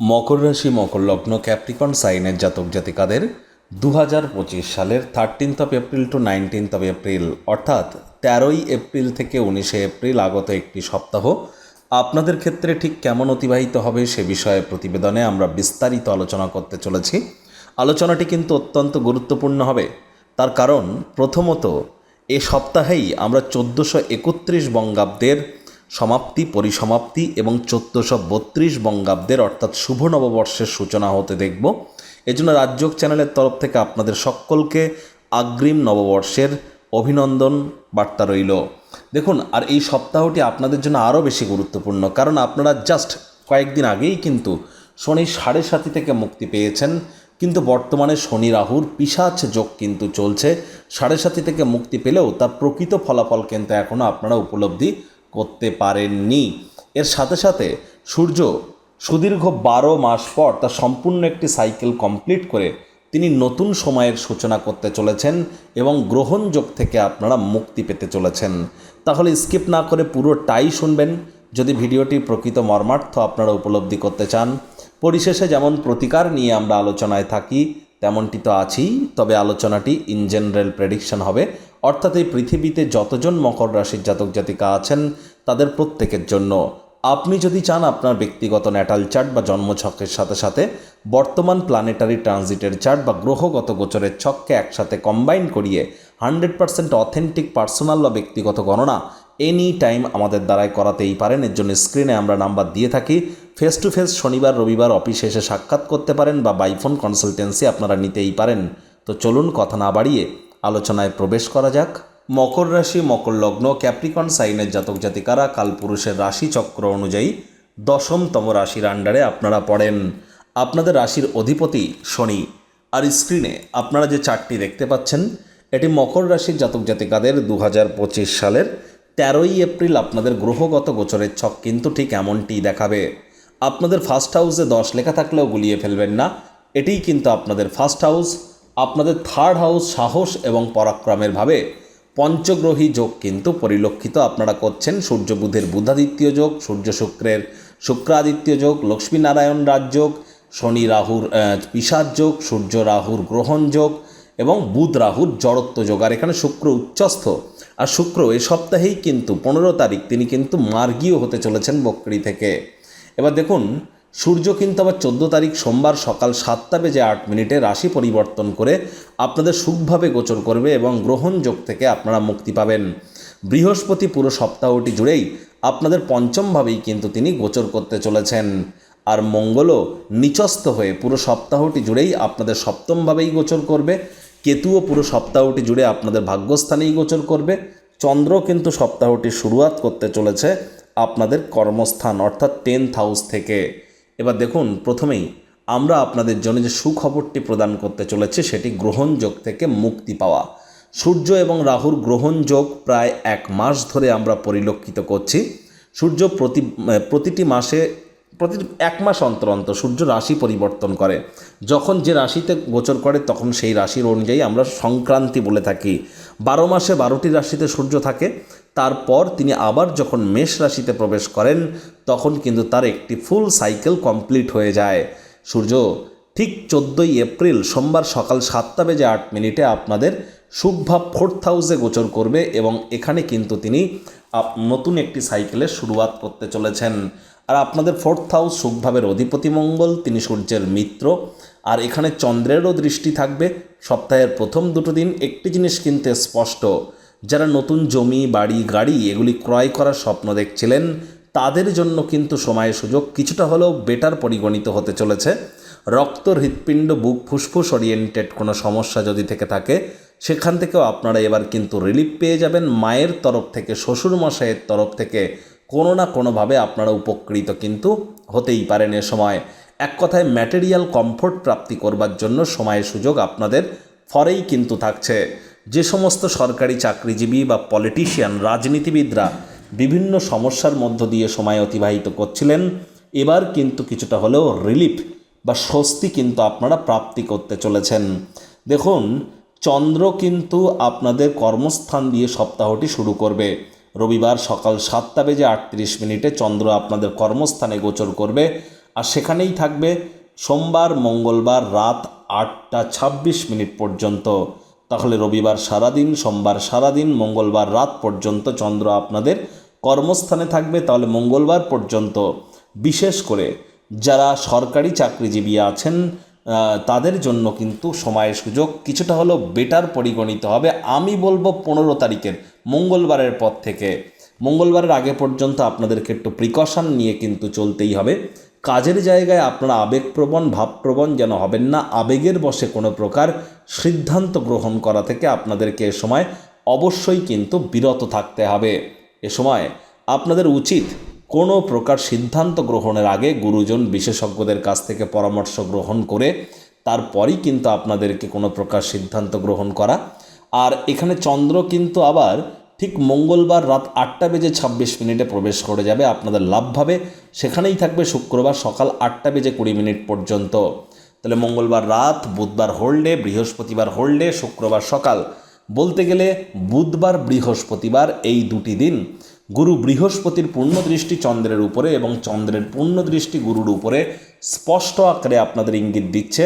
মকর রাশি, মকর লগ্ন ক্যাপ্রিকন সাইনের জাতক জাতিকাদের দু হাজার পঁচিশ সালের thirteenth of April to nineteenth of April অর্থাৎ তেরোই এপ্রিল থেকে উনিশে এপ্রিল আগত একটি সপ্তাহ। আপনাদের ক্ষেত্রে ঠিক কেমন অতিবাহিত হবে সে বিষয়ে প্রতিবেদনে আমরা বিস্তারিত আলোচনা করতে চলেছি। আলোচনাটি কিন্তু অত্যন্ত গুরুত্বপূর্ণ হবে। তার কারণ, প্রথমত, এ সপ্তাহেই আমরা চোদ্দোশো একত্রিশ বঙ্গাব্দের সমাপ্তি, পরিসমাপ্তি এবং চোদ্দোশো বত্রিশ বঙ্গাব্দের অর্থাৎ শুভ নববর্ষের সূচনা হতে দেখব। এজন্য রাজযোগ চ্যানেলের তরফ থেকে আপনাদের সকলকে আগ্রিম নববর্ষের অভিনন্দন, বার্তা রইল। দেখুন, আর এই সপ্তাহটি আপনাদের জন্য আরও বেশি গুরুত্বপূর্ণ, কারণ আপনারা জাস্ট কয়েকদিন আগেই কিন্তু শনি সাড়ে সাতি থেকে মুক্তি পেয়েছেন, কিন্তু বর্তমানে শনি রাহুর পিসাচ যোগ কিন্তু চলছে। সাড়ে সাতি থেকে মুক্তি পেলেও তার প্রকৃত ফলাফল কিন্তু এখনও আপনারা উপলব্ধি করতে পারেননি। এর সাথে সাথে সূর্য সুদীর্ঘ বারো মাস পর তার সম্পূর্ণ একটি সাইকেল কমপ্লিট করে তিনি নতুন সময়ের সূচনা করতে চলেছেন এবং গ্রহণযোগ থেকে আপনারা মুক্তি পেতে চলেছেন। তাহলে স্কিপ না করে পুরোটাই শুনবেন। যদি ভিডিওটির প্রকৃত মর্মার্থ আপনারা উপলব্ধি করতে চান, পরিশেষে যেমন প্রতিকার নিয়ে আমরা আলোচনায় থাকি, তেমনটি তো আছেই, তবে আলোচনাটি ইন জেনারেল প্রেডিকশন হবে। অর্থাৎ এই পৃথিবীতে যতজন মকর রাশির জাতক জাতিকা আছেন, তাদের প্রত্যেকের জন্য। আপনি যদি চান আপনার ব্যক্তিগত ন্যাটাল চার্ট বা জন্মছকের সাথে সাথে বর্তমান প্ল্যানেটারি ট্রানজিটের চার্ট বা গ্রহগত গোচরের ছককে একসাথে কম্বাইন করিয়ে হান্ড্রেড পার্সেন্ট অথেন্টিক পার্সোনাল বা ব্যক্তিগত গণনা এনি টাইম আমাদের দ্বারাই করাতেই পারেন। এর জন্য স্ক্রিনে আমরা নাম্বার দিয়ে থাকি। ফেস টু ফেস শনিবার, রবিবার অফিসে এসে সাক্ষাৎ করতে পারেন বা বাইফোন কনসালটেন্সি আপনারা নিতেই পারেন। তো চলুন কথা না বাড়িয়ে আলোচনায় প্রবেশ করা যাক। মকর রাশি, মকর লগ্ন, ক্যাপ্রিকন সাইনের জাতক জাতিকারা কালপুরুষের রাশি চক্র অনুযায়ী দশমতম রাশির আন্ডারে আপনারা পড়েন। আপনাদের রাশির অধিপতি শনি। আর স্ক্রিনে আপনারা যে চারটি দেখতে পাচ্ছেন, এটি মকর রাশির জাতক জাতিকাদের দু হাজার পঁচিশ সালের তেরোই এপ্রিল আপনাদের গ্রহগত গোচরের ছক কিন্তু ঠিক এমনটি দেখাবে। আপনাদের ফার্স্ট হাউসে দশ লেখা থাকলেও গুলিয়ে ফেলবেন না। এটিই কিন্তু আপনাদের ফার্স্ট হাউস। আপনাদের থার্ড হাউস সাহস এবং পরাক্রমের ভাবে পঞ্চগ্রহী যোগ কিন্তু পরিলক্ষিত। আপনারা করছেন সূর্য বুধের বুধাদিত্য যোগ, সূর্য শুক্রের শুক্রাদিত্য যোগ লক্ষ্মীনারায়ণ রাজযোগ শনি রাহুর পিসার যোগ, সূর্য রাহুর গ্রহণ যোগ এবং বুধ রাহুর জড়ত্ব যোগ। আর এখানে শুক্র উচ্চস্থ। আর শুক্র এ সপ্তাহেই কিন্তু পনেরো তারিখ, তিনি কিন্তু মার্গীয় হতে চলেছেন বকরি থেকে। এবার দেখুন সূর্য কিন্তু আবার চোদ্দ তারিখ সোমবার সকাল সাতটা বেজে আট মিনিটে রাশি পরিবর্তন করে আপনাদের সুখভাবে গোচর করবে এবং গ্রহণযোগ থেকে আপনারা মুক্তি পাবেন। বৃহস্পতি পুরো সপ্তাহটি জুড়েই আপনাদের পঞ্চমভাবেই কিন্তু তিনি গোচর করতে চলেছেন। আর মঙ্গলও নিচস্থ হয়ে পুরো সপ্তাহটি জুড়েই আপনাদের সপ্তমভাবেই গোচর করবে। কেতুও পুরো সপ্তাহটি জুড়ে আপনাদের ভাগ্যস্থানেই গোচর করবে। চন্দ্র কিন্তু সপ্তাহটি শুরুয়াত করতে চলেছে আপনাদের কর্মস্থান, অর্থাৎ টেন্থ হাউস থেকে। এবার দেখুন, প্রথমেই আমরা আপনাদের জন্য যে সুখবরটি প্রদান করতে চলেছে, সেটি গ্রহণযোগ থেকে মুক্তি পাওয়া। সূর্য এবং রাহুর গ্রহণযোগ প্রায় এক মাস ধরে আমরা পরিলক্ষিত করছি। সূর্য প্রতি প্রতিটি মাসে প্রতি এক মাস অন্তর অন্তর সূর্য রাশি পরিবর্তন করে। যখন যে রাশিতে গোচর করে, তখন সেই রাশির অনুযায়ী আমরা সংক্রান্তি বলে থাকি। বারো মাসে বারোটি রাশিতে সূর্য থাকে, তারপর তিনি আবার যখন মেষ রাশিতে প্রবেশ করেন, তখন কিন্তু তার একটি ফুল সাইকেল কমপ্লিট হয়ে যায়। সূর্য, ঠিক চোদ্দোই এপ্রিল সোমবার সকাল সাতটা বেজে আট মিনিটে আপনাদের সুখভাব ফোর্থ হাউসে গোচর করবে এবং এখানে কিন্তু তিনি নতুন একটি সাইকেলের শুরুয়াত করতে চলেছেন। আর আপনাদের ফোর্থ হাউস সুখভাবের অধিপতি মঙ্গল, তিনি সূর্যের মিত্র। আর এখানে চন্দ্রেরও দৃষ্টি থাকবে। সপ্তাহের প্রথম দুটো দিন একটি জিনিস কিন্তু স্পষ্ট। যারা নতুন জমি, বাড়ি, গাড়ি এগুলি ক্রয় করার স্বপ্ন দেখছিলেন, তাদের জন্য কিন্তু সময় সুযোগ কিছুটা হলেও বেটার পরিগণিত হতে চলেছে। রক্ত, হৃৎপিণ্ড, বুক ফুসফুস ওরিয়েন্টেড কোনো সমস্যা যদি থেকে থাকে, সেখান থেকেও আপনারা এবার কিন্তু রিলিফ পেয়ে যাবেন মায়ের তরফ থেকে শ্বশুর মশাইয়ের তরফ থেকে। কোনো না কোনোভাবে আপনারা উপকৃত, কিন্তু হতেই পারেন এ সময়। এক কথায় ম্যাটেরিয়াল কমফোর্ট প্রাপ্তি করবার জন্য সময় সুযোগ আপনাদের ফরেই কিন্তু থাকছে। যে সমস্ত সরকারি চাকরিজীবী বা পলিটিশিয়ান রাজনীতিবিদরা বিভিন্ন সমস্যার মধ্য দিয়ে সময় অতিবাহিত করছিলেন, এবার কিন্তু কিছুটা হলেও রিলিফ বা স্বস্তি কিন্তু আপনারা প্রাপ্তি করতে চলেছেন। দেখুন, চন্দ্র কিন্তু আপনাদের কর্মস্থান দিয়ে সপ্তাহটি শুরু করবে। রবিবার সকাল সাতটা বেজে আটত্রিশ মিনিটে চন্দ্র আপনাদের কর্মস্থানে গোচর করবে, আর সেখানেই থাকবে সোমবার, মঙ্গলবার রাত আটটা ছাব্বিশ মিনিট পর্যন্ত। তাহলে রবিবার সারাদিন, সোমবার সারাদিন, মঙ্গলবার রাত পর্যন্ত চন্দ্র আপনাদের কর্মস্থানে থাকবে, তাহলে মঙ্গলবার পর্যন্ত। বিশেষ করে যারা সরকারি চাকরিজীবী আছেন তাদের জন্য কিন্তু সময়ের সুযোগ কিছুটা হলেও বেটার পরিগণিত হবে। আমি বলব পনেরো তারিখের, মঙ্গলবারের পর থেকে। মঙ্গলবারের আগে পর্যন্ত আপনাদেরকে একটু প্রিকশন নিয়ে কিন্তু চলতেই হবে। কাজের জায়গায় আপনারা আবেগপ্রবণ, ভাবপ্রবণ যেন হবেন না, আবেগের বশে কোনো প্রকার সিদ্ধান্ত গ্রহণ করা থেকে আপনাদেরকে এ সময় অবশ্যই কিন্তু বিরত থাকতে হবে। এ সময় আপনাদের উচিত কোনো প্রকার সিদ্ধান্ত গ্রহণের আগে গুরুজন বিশেষজ্ঞদের কাছ থেকে পরামর্শ গ্রহণ করে তারপরই কিন্তু আপনাদেরকে কোনো প্রকার সিদ্ধান্ত গ্রহণ করা। আর এখানে চন্দ্র কিন্তু আবার ঠিক মঙ্গলবার রাত আটটা বেজে ছাব্বিশ মিনিটে প্রবেশ করে যাবে আপনাদের লাভভাবে সেখানেই থাকবে শুক্রবার সকাল আটটা বেজে কুড়ি মিনিট পর্যন্ত। তাহলে মঙ্গলবার রাত, বুধবার হোল্ডে বৃহস্পতিবার হোল্ডে শুক্রবার সকাল। বলতে গেলে বুধবার, বৃহস্পতিবার এই দুটি দিন গুরু বৃহস্পতির পূর্ণ দৃষ্টি চন্দ্রের উপরে এবং চন্দ্রের পূর্ণ দৃষ্টি গুরুর উপরে স্পষ্ট আকারে আপনাদের ইঙ্গিত দিচ্ছে।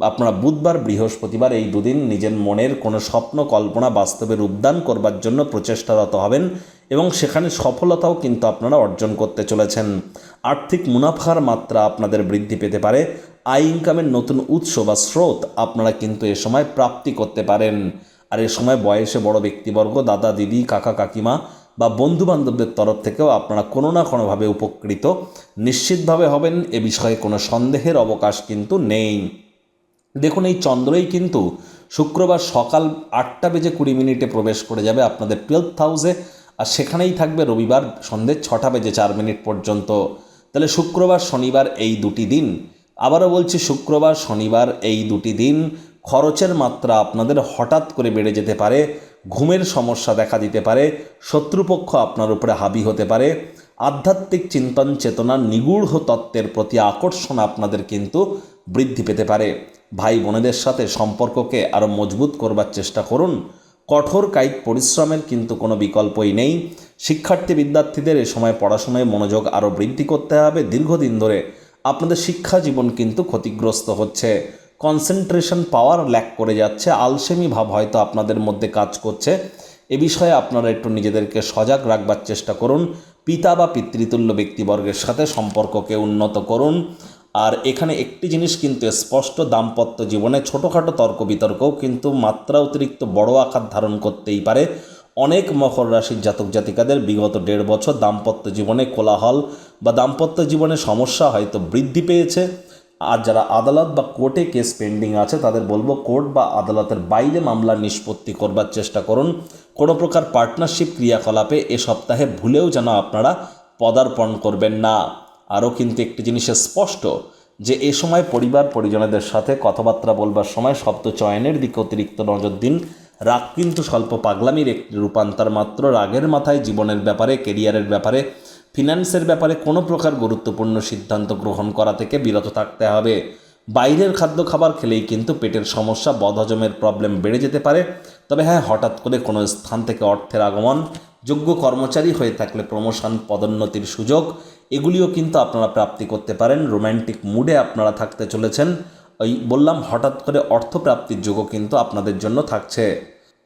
আপনারা বুধবার, বৃহস্পতিবার এই দুদিন নিজের মনের কোনো স্বপ্ন, কল্পনা, বাস্তবে রূপদান করবার জন্য প্রচেষ্টারত হবেন এবং সেখানে সফলতাও কিন্তু আপনারা অর্জন করতে চলেছেন। আর্থিক মুনাফার মাত্রা আপনাদের বৃদ্ধি পেতে পারে। আয় ইনকামের নতুন উৎস বা স্রোত আপনারা কিন্তু এ সময় প্রাপ্তি করতে পারেন। আর এ সময় বয়সে বড় ব্যক্তিবর্গ, দাদা, দিদি, কাকা, কাকিমা বা বন্ধু বান্ধবদের তরফ থেকেও আপনারা কোনো না কোনোভাবে উপকৃত। নিশ্চিতভাবে হবেন, এ বিষয়ে কোনো সন্দেহের অবকাশ কিন্তু নেই। দেখুন, এই চন্দ্রই কিন্তু শুক্রবার সকাল আটটা বেজে কুড়ি মিনিটে প্রবেশ করে যাবে আপনাদের টুয়েলভ হাউসে আর সেখানেই থাকবে রবিবার সন্ধ্যে ছটা বেজে চার মিনিট পর্যন্ত। তাহলে শুক্রবার, শনিবার এই দুটি দিন। আবারও বলছি, শুক্রবার, শনিবার এই দুটি দিন খরচের মাত্রা আপনাদের হঠাৎ করে বেড়ে যেতে পারে। ঘুমের সমস্যা দেখা দিতে পারে, শত্রুপক্ষ আপনার উপরে হাবি হতে পারে, আধ্যাত্মিক চিন্তন চেতনা নিগূঢ় তত্ত্বের প্রতি আকর্ষণ আপনাদের কিন্তু বৃদ্ধি পেতে পারে। ভাই বোনেদের সাথে সম্পর্ককে আরও মজবুত করবার চেষ্টা করুন। কঠোর কায়িক পরিশ্রমের কিন্তু কোনো বিকল্পই নেই। শিক্ষার্থী বিদ্যার্থীদের এ সময় পড়াশোনায় মনোযোগ আরও বৃদ্ধি করতে হবে। দীর্ঘদিন ধরে আপনাদের শিক্ষা জীবন কিন্তু ক্ষতিগ্রস্ত হচ্ছে। কনসেন্ট্রেশন পাওয়ার ল্যাক করে যাচ্ছে আলসেমি ভাব হয়তো আপনাদের মধ্যে কাজ করছে। এ বিষয়ে আপনারা একটু নিজেদেরকে সজাগ রাখবার চেষ্টা করুন, পিতা বা পিতৃতুল্য ব্যক্তিবর্গের সাথে সম্পর্ককে উন্নত করুন। আর এখানে একটি জিনিস কিন্তু স্পষ্ট, দাম্পত্য জীবনে ছোটোখাটো তর্ক বিতর্কও কিন্তু মাত্রা অতিরিক্ত বড় আকার ধারণ করতেই পারে। অনেক মকর রাশির জাতক জাতিকাদের বিগত দেড় বছর দাম্পত্য জীবনে কোলাহল বা দাম্পত্য জীবনে সমস্যা হয়তো বৃদ্ধি পেয়েছে। আর যারা আদালত বা কোর্টে কেস পেন্ডিং আছে, তাদের বলব কোর্ট বা আদালতের বাইরে মামলা নিষ্পত্তি করবার চেষ্টা করুন। কোনো প্রকার পার্টনারশিপ ক্রিয়াকলাপে এ সপ্তাহে ভুলেও যেন আপনারা পদার্পণ করবেন না। আরও কিন্তু একটি জিনিসের স্পষ্ট, যে এ সময় পরিবার পরিজনদের সাথে কথাবার্তা বলবার সময় শব্দ চয়নের দিকে অতিরিক্ত নজর দিন। রাগ কিন্তু স্বল্প পাগলামির একটি রূপান্তর মাত্র। রাগের মাথায় জীবনের ব্যাপারে কেরিয়ারের ব্যাপারে ফিনান্সের ব্যাপারে কোনো প্রকার গুরুত্বপূর্ণ সিদ্ধান্ত গ্রহণ করা থেকে বিরত থাকতে হবে। বাইরের খাদ্য খাবার খেলেই কিন্তু পেটের সমস্যা, বদহজমের প্রবলেম বেড়ে যেতে পারে। তবে হ্যাঁ হঠাৎ করে কোনো স্থান থেকে অর্থের আগমন, যোগ্য কর্মচারী হয়ে থাকলে প্রমোশন পদোন্নতির সুযোগ, এগুলিও কিন্তু আপনারা প্রাপ্তি করতে পারেন। রোম্যান্টিক মুডে আপনারা থাকতে চলেছেন। ওই বললাম, হঠাৎ করে অর্থ প্রাপ্তির যোগও কিন্তু আপনাদের জন্য থাকছে।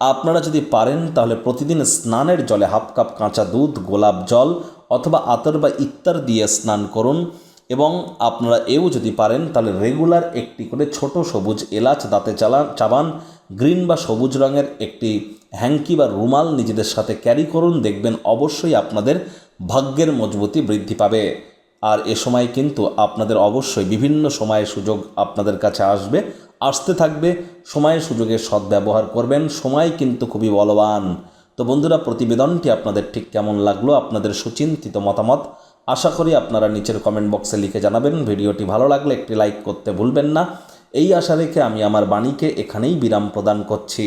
আপনারা যদি পারেন, তাহলে প্রতিদিন স্নানের জলে হাফ কাপ কাঁচা দুধ, গোলাপ জল অথবা আতর বা ইত্যার দিয়ে স্নান করুন। এবং আপনারা এও যদি পারেন, তাহলে রেগুলার একটি করে ছোট সবুজ এলাচ দাঁতে চালান চাবান গ্রিন বা সবুজ রঙের একটি হ্যাঙ্কি বা রুমাল নিজেদের সাথে ক্যারি করুন। দেখবেন অবশ্যই আপনাদের ভাগ্যের মজবুতি বৃদ্ধি পাবে। আর এ সময় কিন্তু আপনাদের অবশ্যই বিভিন্ন সময়ে সুযোগ আপনাদের কাছে আসবে। আসতে থাকবে। সময়ে সুযোগের সদ্ব্যবহার করবেন। সময় কিন্তু খুবই বলবান। তো বন্ধুরা, প্রতিবেদনটি আপনাদের ঠিক কেমন লাগল? আপনাদের সুচিন্তিত মতামত? আশা করি আপনারা নিচের কমেন্ট বক্সে লিখে জানাবেন। ভিডিওটি ভালো লাগলে একটি লাইক করতে ভুলবেন না। এই আশা রেখে আমি আমার বাণীকে এখানেই বিরাম প্রদান করছি।